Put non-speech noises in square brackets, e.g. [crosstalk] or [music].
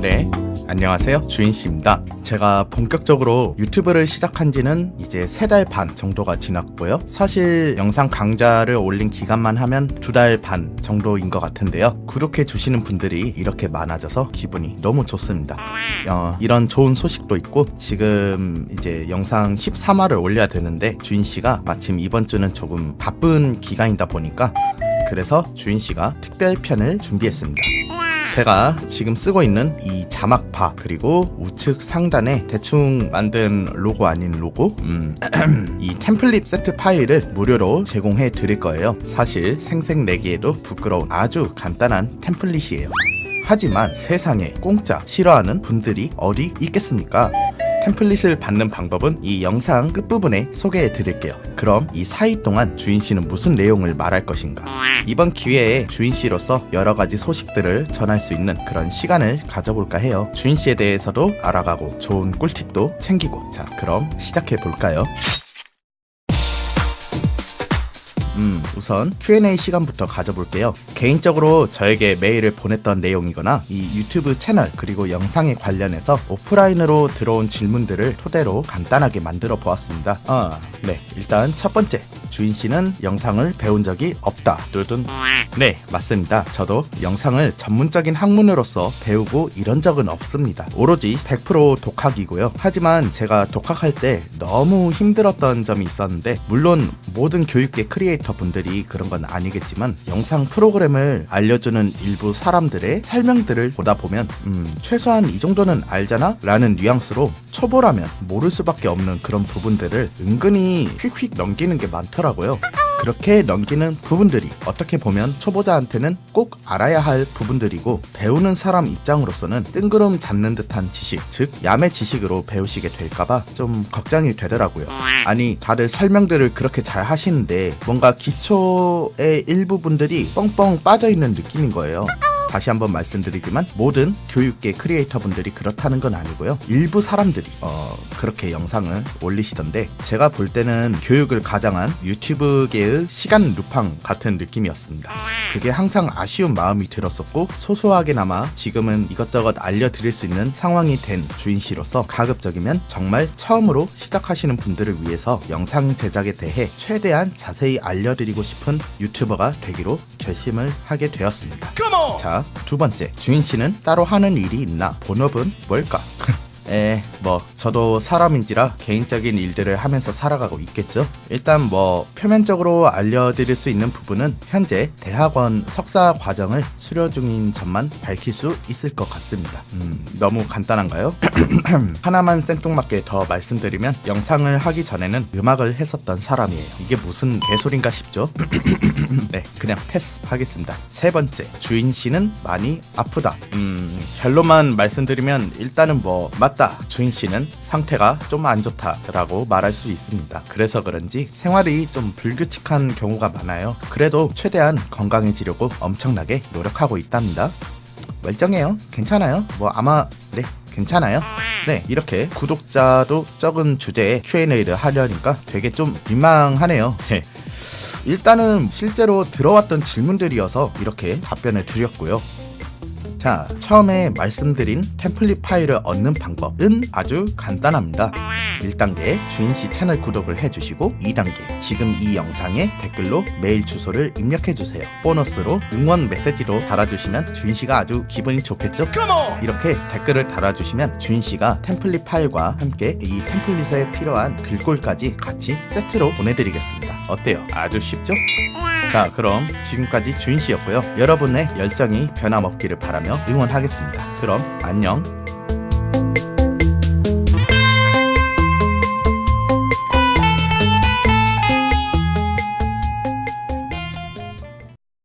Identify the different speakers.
Speaker 1: 네, 안녕하세요. 주인씨입니다. 제가 본격적으로 유튜브를 시작한 지는 이제 세 달 반 정도가 지났고요. 사실 영상 강좌를 올린 기간만 하면 두 달 반 정도인 것 같은데요. 구독해 주시는 분들이 이렇게 많아져서 기분이 너무 좋습니다. 어, 이런 좋은 소식도 있고 지금 이제 영상 13화를 올려야 되는데 주인씨가 마침 이번 주는 조금 바쁜 기간이다 보니까 그래서 주인씨가 특별편을 준비했습니다. 제가 지금 쓰고 있는 이 자막파 그리고 우측 상단에 대충 만든 로고 아닌 로고 음, [clears throat] 이 템플릿 세트 파일을 무료로 제공해 드릴 거예요. 사실 생색내기에도 부끄러운 아주 간단한 템플릿이에요. 하지만 세상에 공짜 싫어하는 분들이 어디 있겠습니까 템플릿을 받는 방법은 이 영상 끝부분에 소개해 드릴게요. 그럼 이 사이 동안 주인 씨는 무슨 내용을 말할 것인가? 이번 기회에 주인 씨로서 여러 가지 소식들을 전할 수 있는 그런 시간을 가져볼까 해요. 주인 씨에 대해서도 알아가고 좋은 꿀팁도 챙기고. 자, 그럼 시작해 볼까요? 음, 우선 Q&A 시간부터 가져볼게요. 개인적으로 저에게 메일을 보냈던 내용이거나 이 유튜브 채널 그리고 영상에 관련해서 오프라인으로 들어온 질문들을 토대로 간단하게 만들어 보았습니다. 아, 네. 일단 첫 번째. 주인 씨는 영상을 배운 적이 없다. 뚜둔. 네, 맞습니다. 저도 영상을 전문적인 학문으로서 배우고 이런 적은 없습니다. 오로지 100% 독학이고요. 하지만 제가 독학할 때 너무 힘들었던 점이 있었는데 물론 모든 교육계 크리에이터 분들이 그런 건 아니겠지만 영상 프로그램을 알려주는 일부 사람들의 설명들을 보다 보면 음, 최소한 이 정도는 알잖아? 라는 뉘앙스로 초보라면 모를 수밖에 없는 그런 부분들을 은근히 휙휙 넘기는 게 많더라고요. 그렇게 넘기는 부분들이 어떻게 보면 초보자한테는 꼭 알아야 할 부분들이고 배우는 사람 입장으로서는 뜬구름 잡는 듯한 지식, 즉 야매 지식으로 배우시게 될까봐 좀 걱정이 되더라고요. 아니 다들 설명들을 그렇게 잘 하시는데 뭔가 기초의 일부분들이 뻥뻥 빠져 있는 느낌인 거예요. 다시 한번 말씀드리지만 모든 교육계 크리에이터 분들이 그렇다는 건 아니고요. 일부 사람들이 어, 그렇게 영상을 올리시던데 제가 볼 때는 교육을 가장한 유튜브계의 시간 루팡 같은 느낌이었습니다. 그게 항상 아쉬운 마음이 들었었고 소소하게나마 지금은 이것저것 알려드릴 수 있는 상황이 된 주인 씨로서 가급적이면 정말 처음으로 시작하시는 분들을 위해서 영상 제작에 대해 최대한 자세히 알려드리고 싶은 유튜버가 되기로 결심을 하게 되었습니다. 자, 두 번째. 주인 씨는 따로 하는 일이 있나? 본업은 뭘까? [laughs] 에, 뭐, 저도 사람인지라 개인적인 일들을 하면서 살아가고 있겠죠? 일단 뭐, 표면적으로 알려드릴 수 있는 부분은 현재 대학원 석사 과정을 수료 중인 점만 밝힐 수 있을 것 같습니다. 음, 너무 간단한가요? [clears throat] 하나만 생뚱맞게 더 말씀드리면 영상을 하기 전에는 음악을 했었던 사람이에요. 이게 무슨 개소린가 싶죠? [clears throat] 네, 그냥 패스하겠습니다. 세 번째, 주인 씨는 많이 아프다. 음, 결론만 말씀드리면 일단은 뭐 맞다. 주인 씨는 상태가 좀 안 좋다라고 말할 수 있습니다. 그래서 그런지 생활이 좀 불규칙한 경우가 많아요. 그래도 최대한 건강해지려고 엄청나게 노력하고 있답니다. 멀쩡해요. 괜찮아요. 뭐 아마 네 괜찮아요. 네 이렇게 구독자도 적은 주제에 Q&A를 하려니까 되게 좀 민망하네요. 네. 일단은 실제로 들어왔던 질문들이어서 이렇게 답변을 드렸고요. 자, 처음에 말씀드린 템플릿 파일을 얻는 방법은 아주 간단합니다. 1단계 주인씨 채널 구독을 해주시고 2단계 지금 이 영상에 댓글로 메일 주소를 입력해주세요. 보너스로 응원 메시지도 달아주시면 주인씨가 아주 기분이 좋겠죠? 이렇게 댓글을 달아주시면 주인씨가 템플릿 파일과 함께 이 템플릿에 필요한 글꼴까지 같이 세트로 보내드리겠습니다. 어때요? 아주 쉽죠? 자, 그럼 지금까지 주인 씨였고요. 여러분의 열정이 변함없기를 바라며 응원하겠습니다. 그럼 안녕.